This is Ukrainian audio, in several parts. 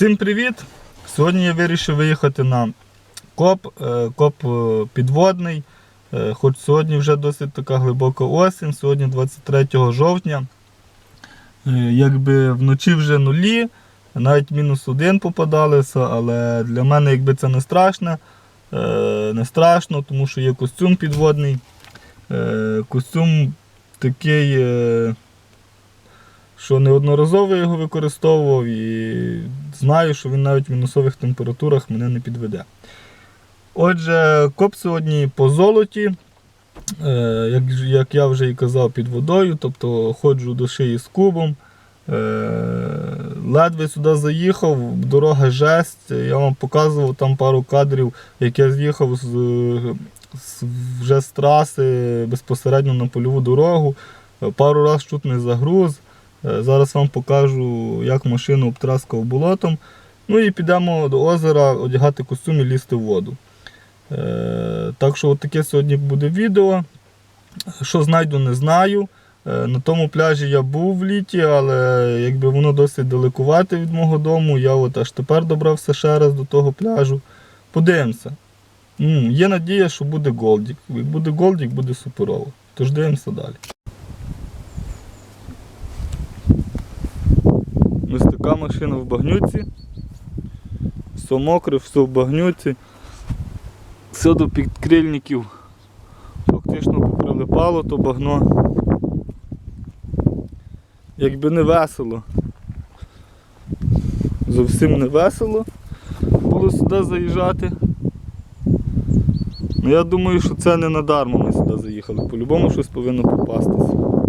Всім привіт! Сьогодні я вирішив виїхати на коп, е, коп е, підводний. Е, Хоч сьогодні вже досить така глибока осінь, сьогодні 23 жовтня. Якби вночі вже нулі, навіть мінус один попадалися, але для мене якби це не страшно. Не страшно, тому що є костюм підводний. Костюм такий. Що неодноразово його використовував і знаю, що він навіть в мінусових температурах мене не підведе. Отже, коп сьогодні по золоті, е, як, як я вже і казав, під водою, тобто ходжу до шиї з кубом. Е, Ледве сюди заїхав, дорога жесть. Я вам показував там пару кадрів, як я з'їхав з, з, вже з траси безпосередньо на польову дорогу. Пару разів чуть не загруз. Е, Зараз вам покажу, як машину обтраскав болотом. Ну і підемо до озера одягати костюм і лізти в воду. Е, Так що таке сьогодні буде відео. Що знайду, не знаю. Е, На тому пляжі я був в літі, але якби воно досить далекувате від мого дому. Я от аж тепер добрався ще раз до того пляжу. Подивимося. Є надія, що буде Голдік. Як буде Голдік, буде суперово. Тож дивимося далі. Ось така машина в багнюці. Все мокре, все в багнюці. Все до підкрильників фактично поприлипало то багно. Якби не весело. Зовсім не весело було сюди заїжджати. Ну я думаю, що це не надармо ми сюди заїхали. По-любому щось повинно попастися.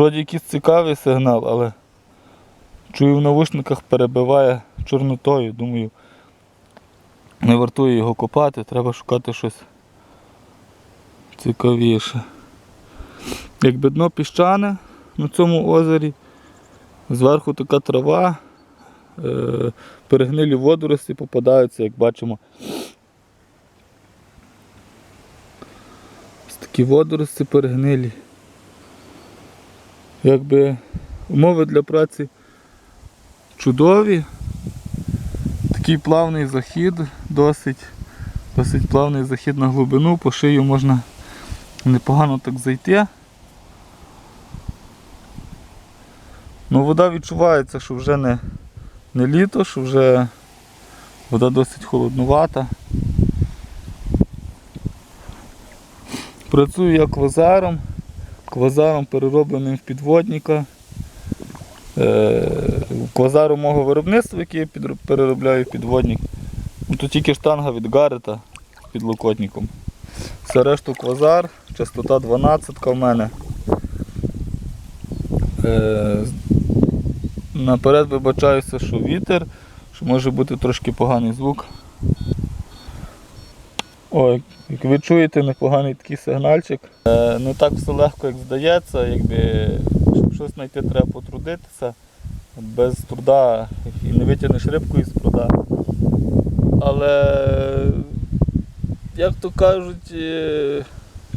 Вроді якийсь цікавий сигнал, але чую в навушниках перебиває чорнотою. Думаю, не вартує його копати, треба шукати щось цікавіше. Якби дно піщане на цьому озері, зверху така трава, е, перегнилі водорості попадаються, як бачимо. Такі водорості перегнилі. Якби умови для праці чудові. Такий плавний захід, досить, досить плавний захід на глибину, по шию можна непогано так зайти. Ну, вода відчувається, що вже не, не літо, що вже вода досить холоднувата. Працюю я квазаром, квазаром переробленим в підводника. Е, Квазару мого виробництва, який я переробляю в підводник. Ну, то тільки штанга від Гарета з підлокотником. Все решту квазар, частота 12 в мене. Е, наперед вибачаюся, що вітер, що може бути трошки поганий звук. Ой, як ви чуєте, непоганий такий сигнальчик. Е, не так все легко, як здається, якби, щоб щось знайти, треба потрудитися. Без труда і не витягнеш рибку із пруда. Але, як то кажуть, е,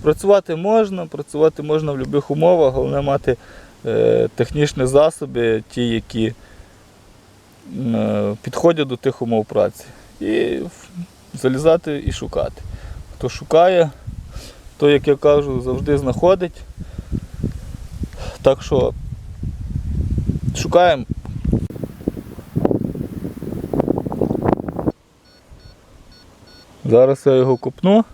працювати можна, працювати можна в будь-яких умовах, головне мати е, технічні засоби, ті, які е, підходять до тих умов праці. І залізати і шукати. Хто шукає, то, як я кажу, завжди знаходить. Так що шукаємо. Зараз я його копну.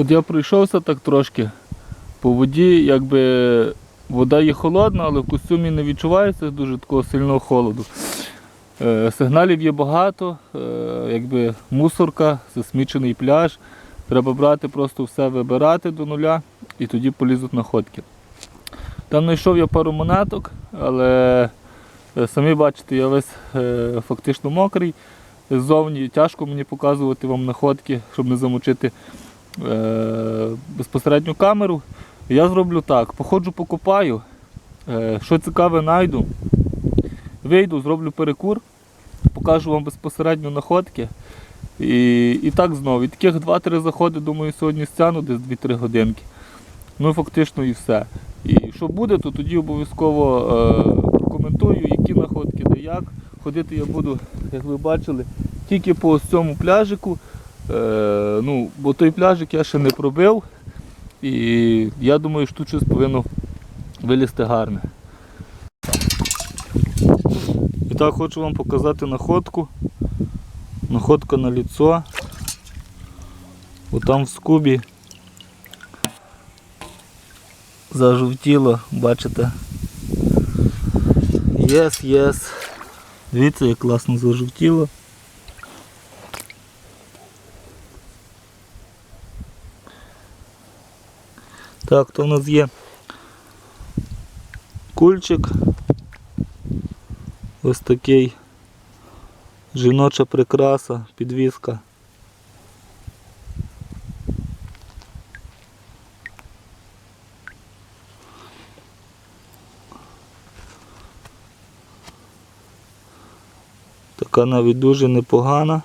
От я пройшовся так трошки по воді, якби вода є холодна, але в костюмі не відчувається дуже такого сильного холоду. Е, Сигналів є багато, е, якби мусорка, засмічений пляж. Треба брати, просто все вибирати до нуля і тоді полізуть находки. Там знайшов я пару монеток, але е, самі бачите, я весь фактично мокрий. Ззовні тяжко мені показувати вам находки, щоб не замочити безпосередню камеру. Я зроблю так, походжу, покопаю, е, що цікаве знайду, вийду, зроблю перекур, покажу вам безпосередньо находки. І, і так знову. І таких 2-3 заходи, думаю, сьогодні стягну десь 2-3 годинки. Ну, фактично і все. І що буде, то тоді обов'язково е, прокоментую, які находки, де як. Ходити я буду, як ви бачили, тільки по цьому пляжику. Е, ну, бо той пляжик я ще не пробив. І я думаю, що тут щось повинно вилізти гарне. І так хочу вам показати находку. Находка на ліцо. Отам в скубі зажовтіло, бачите. Єс, єс. Дивіться, як класно зажовтіло. Так, то у нас є кульчик. Ось такий жіноча прикраса, підвіска. Така навіть дуже непогана.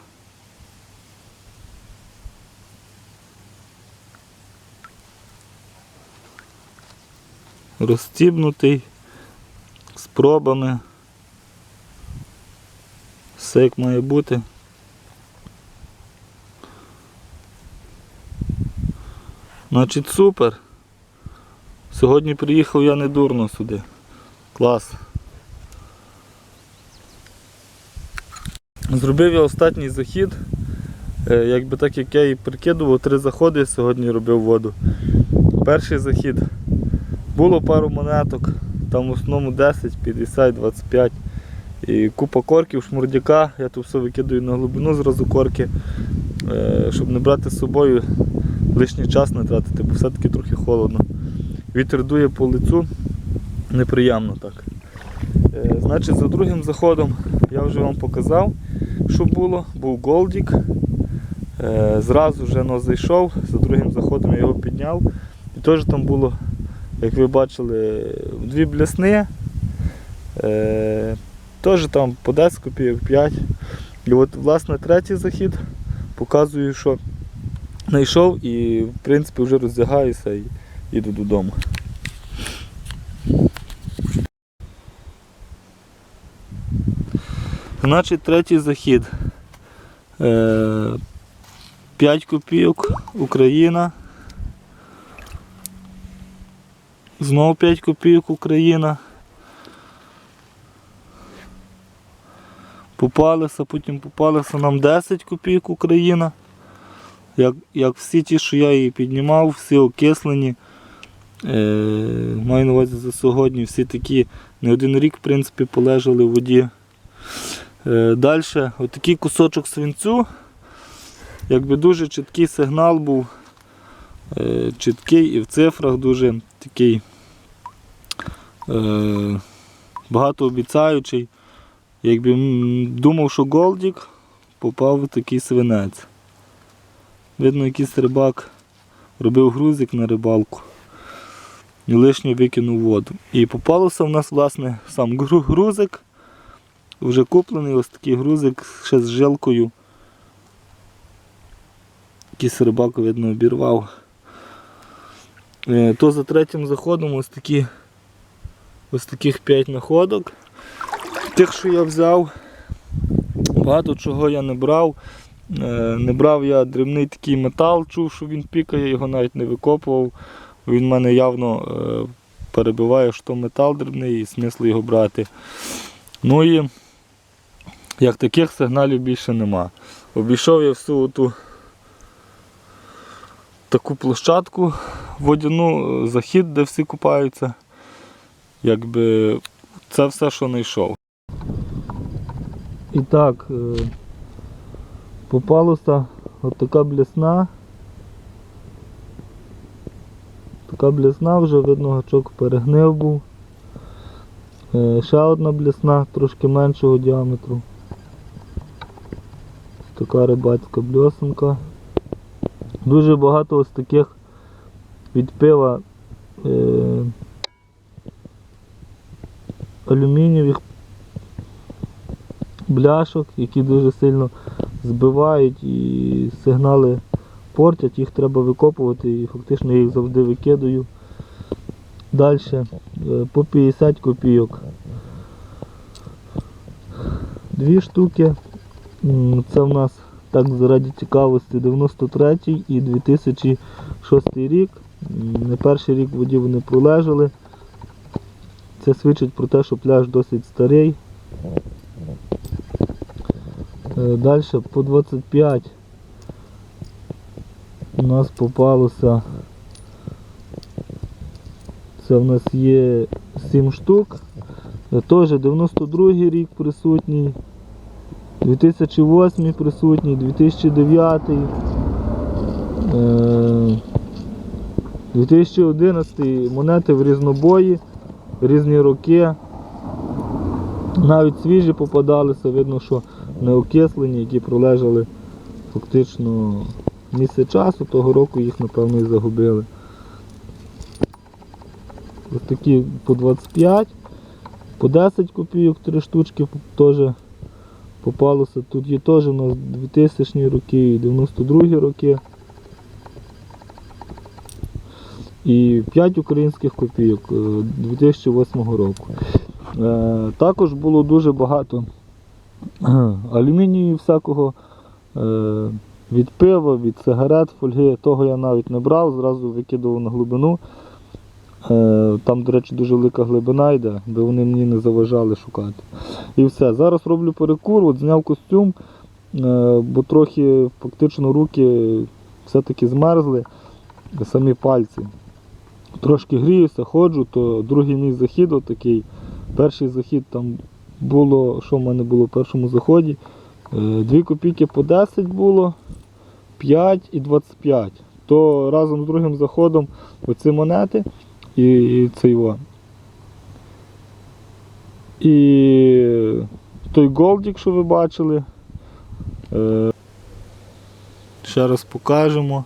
Розстібнутий з пробами Все як має бути. Значить супер. Сьогодні приїхав я не дурно сюди. Клас. Зробив я останній захід. Е, Якби так як я і прикидував, три заходи сьогодні робив воду. Перший захід. Було пару монеток, там в основному 10, 50, 25. І купа корків, шмурдяка, я тут все викидаю на глибину зразу корки, е, щоб не брати з собою, лишній час не тратити, бо все-таки трохи холодно. Вітер дує по лицю, неприємно так. Е, Значить, за другим заходом я вже вам показав, що було. Був голдік. Е, Зразу вже зайшов, за другим заходом я його підняв. І теж там було, як ви бачили, дві блясни. Е, Теж там по 10 копійок 5. І от власне третій захід показую, що знайшов і в принципі вже роздягаюся і їду додому. Значить, третій захід. Е, 5 копійок Україна. Знову 5 копійок Україна. Попалися, потім попалися нам 10 копійок Україна. Як, як всі ті, що я її піднімав, всі окислені. Е, маю на увазі за сьогодні, всі такі не один рік в принципі, полежали в воді. Е, Далі, отакий кусочок свинцю. Якби дуже чіткий сигнал був, чіткий і в цифрах дуже такий е, багатообіцяючий. Якби думав, що Голдік попав в такий свинець. Видно, якийсь рибак робив грузик на рибалку і лишнє викинув воду. І попалося в нас власне сам грузик. Вже куплений ось такий грузик ще з жилкою. Якийсь рибак, видно, обірвав. Е, То за третім заходом ось такі ось таких 5 находок. Тих, що я взяв, багато чого я не брав. Е, Не брав я дрібний такий метал, чув, що він пікає, його навіть не викопував. Він в мене явно е, перебиває, що метал дрібний і смислу його брати. Ну і як таких сигналів більше нема. Обійшов я всю ту таку площадку водяну, е, захід, де всі купаються. Якби це все, що знайшов. І так, е, попалося от така блісна. Така блісна вже, видно, гачок перегнив був. Е, Ще одна блісна, трошки меншого діаметру. Така рибацька бльосинка. Дуже багато ось таких від пива е, алюмінієвих бляшок, які дуже сильно збивають і сигнали портять, їх треба викопувати і фактично їх завжди викидаю. Далі по 50 копійок. Дві штуки. Це в нас так заради цікавості 93 і 2006 рік. Не перший рік в воді вони пролежали. Це свідчить про те, що пляж досить старий. Далі по 25 у нас попалося. Це в нас є 7 штук. Е, Теж 92 рік присутній, 2008 присутній, 2009, е, 2011 монети в різнобої, різні роки. Навіть свіжі попадалися, видно, що не окислені, які пролежали фактично місяць часу, того року їх напевно і загубили. Ось такі по 25, по 10 копійок, 3 штучки теж попалося. Тут є теж у нас 2000 роки і 92 роки. І 5 українських копійок е, 2008 року. Е, Також було дуже багато алюмінію всякого. Е, від пива, від сигарет, фольги, того я навіть не брав, зразу викидував на глибину. Е, Там, до речі, дуже велика глибина йде, де вони мені не заважали шукати. І все. Зараз роблю перекур, от зняв костюм, е, бо трохи фактично руки все-таки змерзли, самі пальці. Трошки гріюся, ходжу, то другий мій захід отакий. Перший захід там було, що в мене було в першому заході? 2 копійки по 10 було, 5 і 25. То разом з другим заходом оці монети і, і цей во. І той голдік, що ви бачили. Е, ще раз покажемо.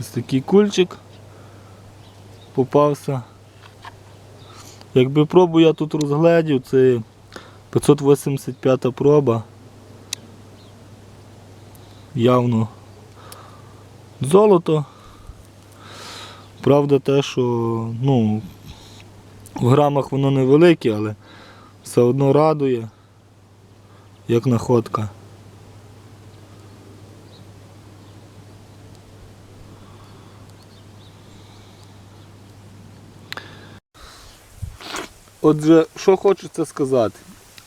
Ось такий кульчик попався. Якби пробу я тут розглядів, це 585 проба. Явно золото. Правда те, що ну, в грамах воно невелике, але все одно радує, як находка. Отже, що це сказати?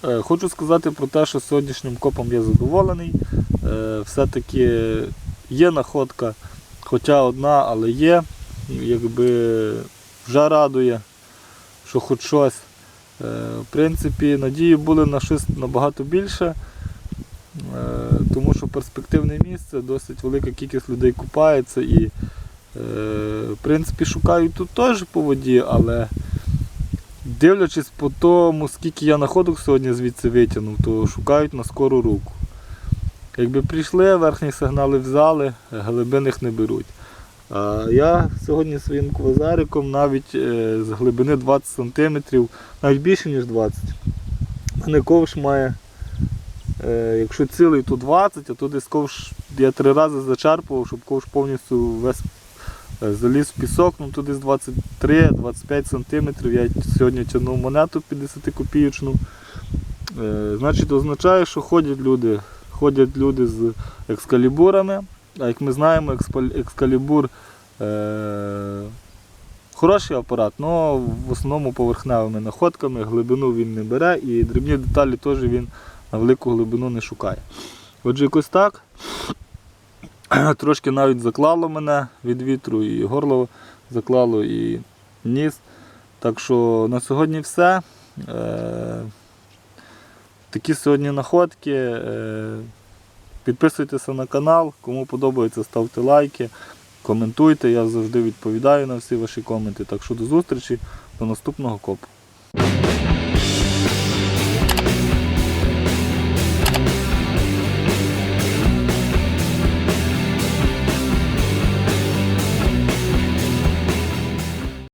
Е, Хочу сказати про те, що сьогоднішнім копом я задоволений. Е, Все-таки є находка, хоча одна, але є. Якби вже радує, що хоч щось. Е, В принципі, надії були на щось набагато більше, тому що перспективне місце, досить велика кількість людей купається і в принципі шукають тут теж по воді, але дивлячись по тому, скільки я находок сьогодні звідси витягнув, то шукають на скору руку. Якби прийшли, верхні сигнали взяли, глибинних не беруть. А я сьогодні своїм квазариком навіть е, з глибини 20 см, навіть більше, ніж 20 У мене ковш має, е, якщо цілий, то 20, а то десь ковш я три рази зачерпував, щоб ковш повністю весь заліз в пісок, ну то десь 23-25 см. Я сьогодні тягнув монету 50 копійочну. Е, Значить, означає, що ходять люди. Ходять люди з екскалібурами. А як ми знаємо, екскалібур е- хороший апарат, але в основному поверхневими находками, глибину він не бере і дрібні деталі теж він на велику глибину не шукає. Отже, якось так. Трошки навіть заклало мене від вітру, і горло заклало, і ніс. Так що на сьогодні все. Е- Такі сьогодні находки. Е- Підписуйтеся на канал, кому подобається, ставте лайки, коментуйте, я завжди відповідаю на всі ваші коменти. Так що до зустрічі, до наступного копу.